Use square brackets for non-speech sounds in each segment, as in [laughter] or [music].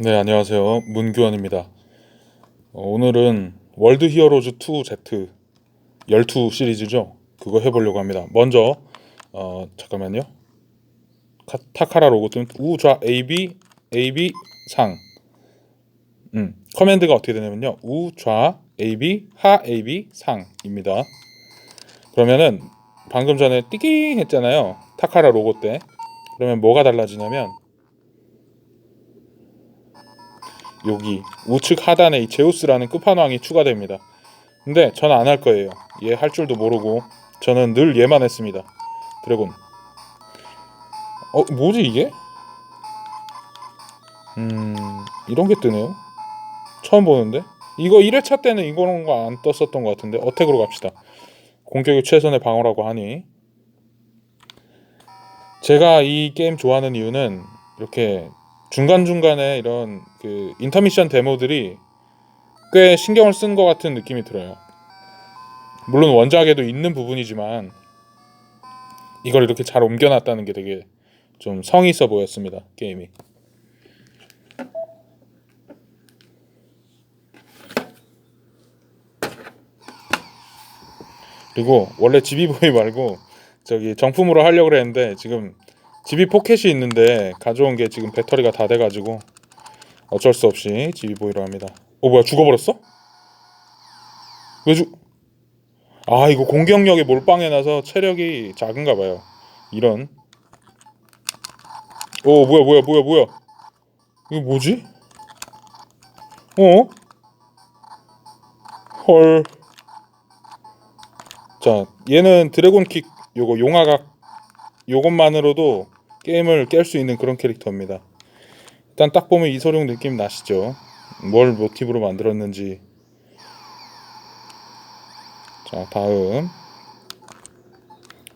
네, 안녕하세요. 문규원입니다. 어, 오늘은 월드 히어로즈 2 Z 12 시리즈죠. 그거 해보려고 합니다. 먼저 어, 잠깐만요. 카- 타카라 로고 뜬 우좌 AB AB 상. 음, 커맨드가 어떻게 되냐면요. 우좌 AB 하 AB 상입니다. 그러면은 방금 전에 띠깅 했잖아요. 타카라 로고 때. 그러면 뭐가 달라지냐면 여기 우측 하단에 이 제우스라는 끝판왕이 추가됩니다. 근데 저는 안할 거예요. 얘 할 줄도 모르고 저는 늘 얘만 했습니다. 드래곤. 어 뭐지 이게? 음 이런 게 뜨네요. 처음 보는데 이거 1회차 때는 이거는 거안 떴었던 것 같은데 어택으로 갑시다. 공격이 최선의 방어라고 하니 제가 이 게임 좋아하는 이유는 이렇게 중간 중간에 이런 그 인터미션 데모들이 꽤 신경을 쓴 것 같은 느낌이 들어요. 물론 원작에도 있는 부분이지만 이걸 이렇게 잘 옮겨놨다는 게 되게 좀 성의 있어 보였습니다 게임이. 그리고 원래 지비보이 말고 저기 정품으로 하려고 그랬는데 지금 집이 포켓이 있는데 가져온 게 지금 배터리가 다 돼가지고 어쩔 수 없이 지비보이로 합니다. 어 뭐야 죽어버렸어? 왜 죽? 아 이거 공격력이 몰빵해놔서 체력이 작은가 봐요. 이런. 오 뭐야 뭐야 뭐야 뭐야? 이거 뭐지? 어? 헐. 자 얘는 드래곤킥 요거 용화각 요것만으로도 게임을 깰 수 있는 그런 캐릭터입니다. 일단 딱 보면 이소룡 느낌 나시죠? 뭘 모티브로 만들었는지. 자, 다음.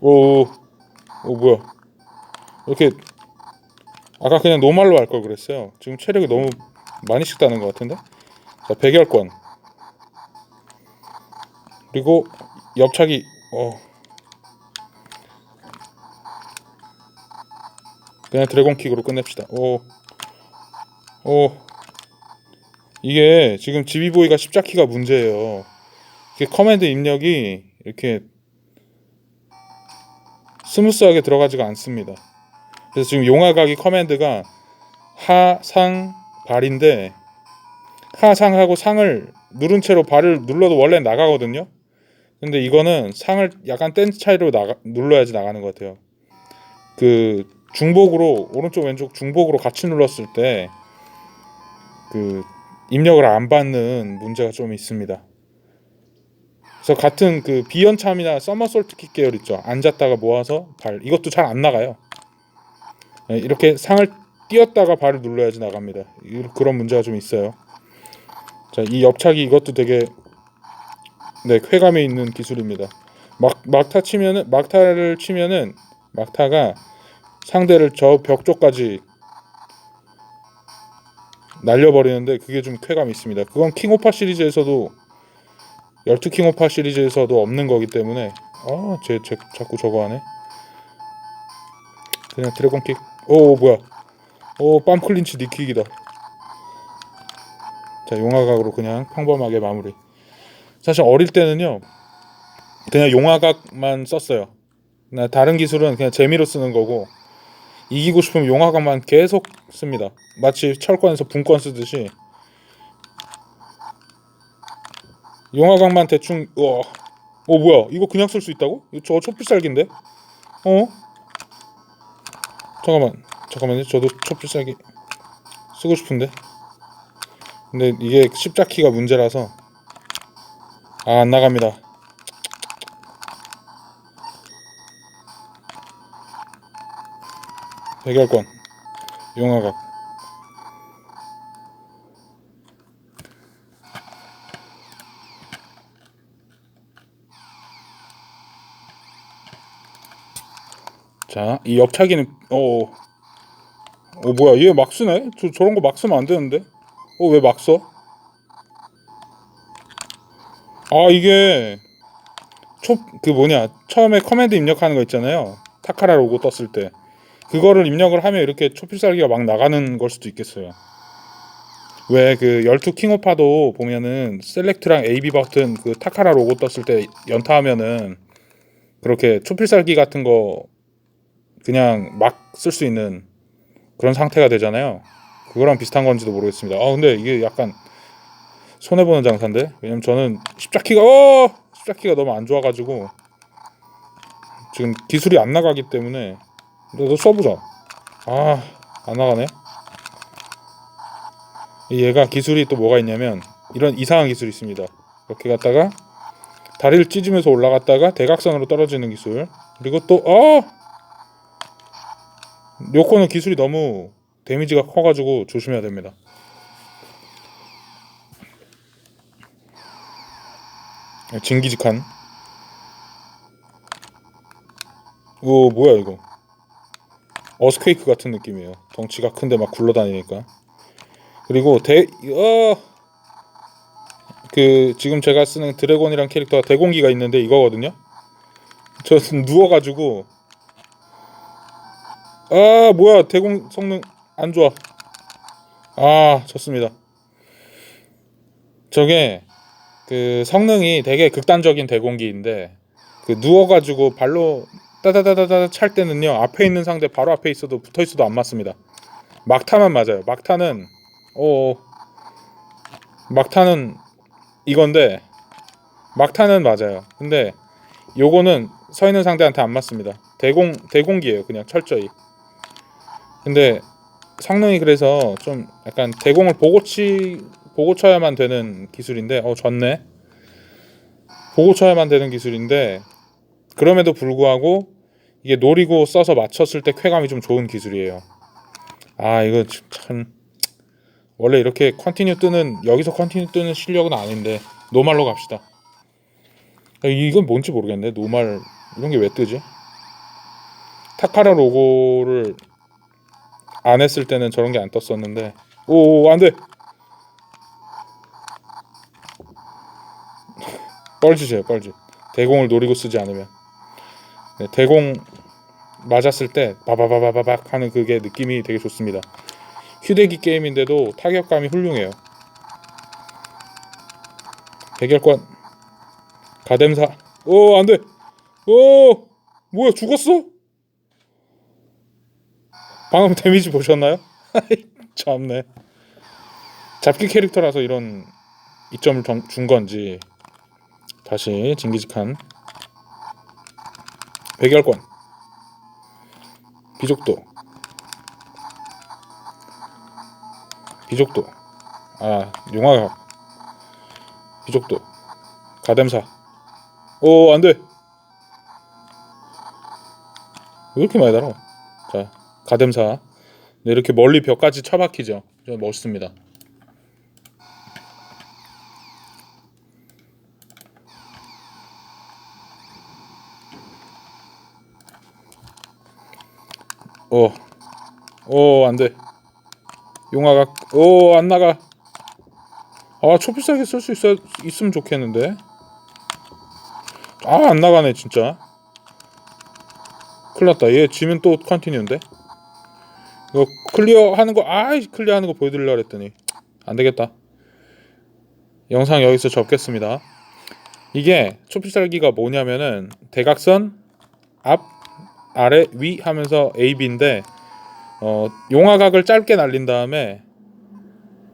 오, 오 뭐야? 이렇게 아까 그냥 노말로 할 걸 그랬어요. 지금 체력이 너무 많이 식다는 것 같은데. 자, 백열권. 그리고 옆차기. 어. 그냥 드래곤킥으로 끝냅시다. 오, 오. 이게 지금 지비보이가 십자키가 문제예요. 이게 커맨드 입력이 이렇게 스무스하게 들어가지가 않습니다. 그래서 지금 용화각이 커맨드가 하상 발인데 하상하고 상을 누른 채로 발을 눌러도 원래 나가거든요. 근데 이거는 상을 약간 뗀 차이로 나가, 눌러야지 나가는 것 같아요. 그 중복으로 오른쪽 왼쪽 중복으로 같이 눌렀을 때 그 입력을 안 받는 문제가 좀 있습니다. 그래서 같은 그 비연참이나 서머솔트 킥 계열 있죠. 앉았다가 모아서 발 이것도 잘 안 나가요. 네, 이렇게 상을 띄었다가 발을 눌러야지 나갑니다. 이- 그런 문제가 좀 있어요. 자, 이 옆차기 이것도 되게 네 쾌감이 있는 기술입니다. 막 막타 치면은 막타를 치면은 막타가 상대를 저 벽 쪽까지 날려버리는데 그게 좀 쾌감이 있습니다. 그건 킹오파 시리즈에서도 열투 킹오파 시리즈에서도 없는 거기 때문에 아 쟤 쟤 자꾸 저거 하네. 그냥 드래곤킥. 오 뭐야? 오 빰클린치 니킥이다. 자 용화각으로 그냥 평범하게 마무리. 사실 어릴 때는요 그냥 용화각만 썼어요. 나 다른 기술은 그냥 재미로 쓰는 거고 이기고 싶으면 용화각만 계속 씁니다. 마치 철권에서 분권 쓰듯이 용화각만 대충 우와. 어 뭐야 이거 그냥 쓸 수 있다고? 저 촛불살기인데? 어? 잠깐만 잠깐만요 저도 촛불살기 쓰고 싶은데 근데 이게 십자키가 문제라서 아 안 나갑니다 해결권 용화각 자, 이 옆차기는 어, 어 뭐야 얘 막 쓰네? 저 저런 거 막 쓰면 안 되는데? 어 왜 막 써? 아 이게 초 그 뭐냐 처음에 커맨드 입력하는 거 있잖아요. 타카라 로고 떴을 때 그거를 입력을 하면 이렇게 초필살기가 막 나가는 걸 수도 있겠어요. 왜 그 열투 킹오파도 보면은 셀렉트랑 AB 버튼 그 타카라 로고 떴을 때 연타하면은 그렇게 초필살기 같은 거 그냥 막 쓸 수 있는 그런 상태가 되잖아요. 그거랑 비슷한 건지도 모르겠습니다. 아 근데 이게 약간 손해 보는 장사인데 왜냐면 저는 십자키가 어 십자키가 너무 안 좋아가지고 지금 기술이 안 나가기 때문에 너도 써보자. 아 안 나가네. 얘가 기술이 또 뭐가 있냐면 이런 이상한 기술이 있습니다. 이렇게 갔다가 다리를 찢으면서 올라갔다가 대각선으로 떨어지는 기술. 그리고 또 어! 요코는 기술이 너무 데미지가 커가지고 조심해야 됩니다. 진기직한. 오 뭐야 이거? 어스퀘이크 같은 느낌이에요. 덩치가 큰데 막 굴러다니니까. 그리고 대 어. 그 지금 제가 쓰는 드래곤이란 캐릭터가 대공기가 있는데 이거거든요. 저 [laughs] 누워가지고 아 뭐야 대공 성능 안 좋아. 아 좋습니다. 저게 그 성능이 되게 극단적인 대공기인데 그 누워가지고 발로 따다다다다 찰 때는요 앞에 있는 상대 바로 앞에 있어도 붙어 있어도 안 맞습니다. 막타만 맞아요. 막타는 어 막타는 이건데 막타는 맞아요. 근데 요거는 서 있는 상대한테 안 맞습니다. 대공 대공기예요. 그냥 철저히. 근데 성능이 그래서 좀 약간 대공을 보고 치 보고 쳐야만 되는 기술인데 어 졌네. 보고 쳐야만 되는 기술인데 그럼에도 불구하고 이게 노리고 써서 맞췄을 때 쾌감이 좀 좋은 기술이에요. 아 이거 참 원래 이렇게 컨티뉴 뜨는 여기서 컨티뉴 뜨는 실력은 아닌데 노말로 갑시다. 아, 이건 뭔지 모르겠네. 노말 이런 게 왜 뜨지? 타카라 로고를 안 했을 때는 저런 게 안 떴었는데 오 안돼 [laughs] 뻘짓이에요 뻘짓 대공을 노리고 쓰지 않으면 네, 대공 맞았을 때 바바바바바박 하는 그게 느낌이 되게 좋습니다. 휴대기 게임인데도 타격감이 훌륭해요. 해결권. 가뎀사. 오 안돼. 오 뭐야 죽었어? 방금 데미지 보셨나요? [laughs] 참네. 잡기 캐릭터라서 이런 이점을 정- 준 건지 다시 징기직한 백열권. 비족도. 비족도. 아 용화각 비족도. 가뎀사. 오 안돼. 왜 이렇게 많이 달아? 자 가뎀사. 네, 이렇게 멀리 벽까지 처박히죠. 좀 멋있습니다 오, 오, 안 돼. 용화가, 오, 안 나가. 아, 초필살기 쓸 수 있어, 있으면 좋겠는데. 아, 안 나가네, 진짜. 큰일 났다. 얘 지면 또 컨티뉴인데. 이거 클리어 하는 거, 아이, 클리어 하는 거 보여드리려고 했더니. 안 되겠다. 영상 여기서 접겠습니다. 이게 초필살기가 뭐냐면은 대각선 앞 아래 위 하면서 A B인데 어 용화각을 짧게 날린 다음에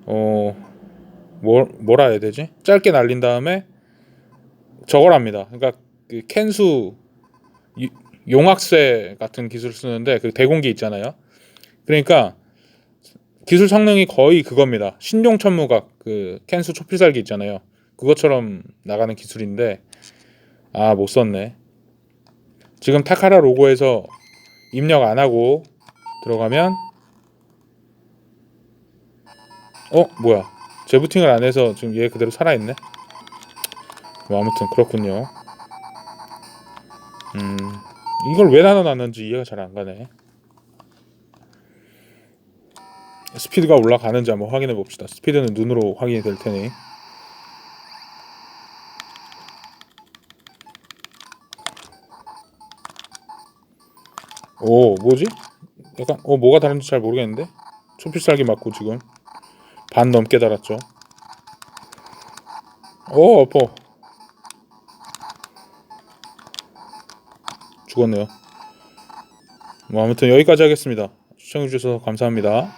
어 뭐, 뭐라 해야 되지? 짧게 날린 다음에 저걸 합니다. 그러니까 그 캔수 이- 용학쇠 같은 기술 쓰는데 그 대공기 있잖아요. 그러니까 기술 성능이 거의 그겁니다. 신종 천무각 그 캔수 초필살기 있잖아요. 그것처럼 나가는 기술인데 아 못 썼네. 지금 타카라 로고에서 입력 안 하고 들어가면 어? 뭐야? 재부팅을 안 해서 지금 얘 그대로 살아있네? 뭐 아무튼 그렇군요. 음 이걸 왜 나눠놨는지 이해가 잘 안 가네. 스피드가 올라가는지 한번 확인해 봅시다. 스피드는 눈으로 확인이 될 테니 오 뭐지? 약간 어 뭐가 다른지 잘 모르겠는데 초필살기 맞고 지금 반 넘게 달았죠. 오 아파. 죽었네요. 뭐 아무튼 여기까지 하겠습니다. 시청해주셔서 감사합니다.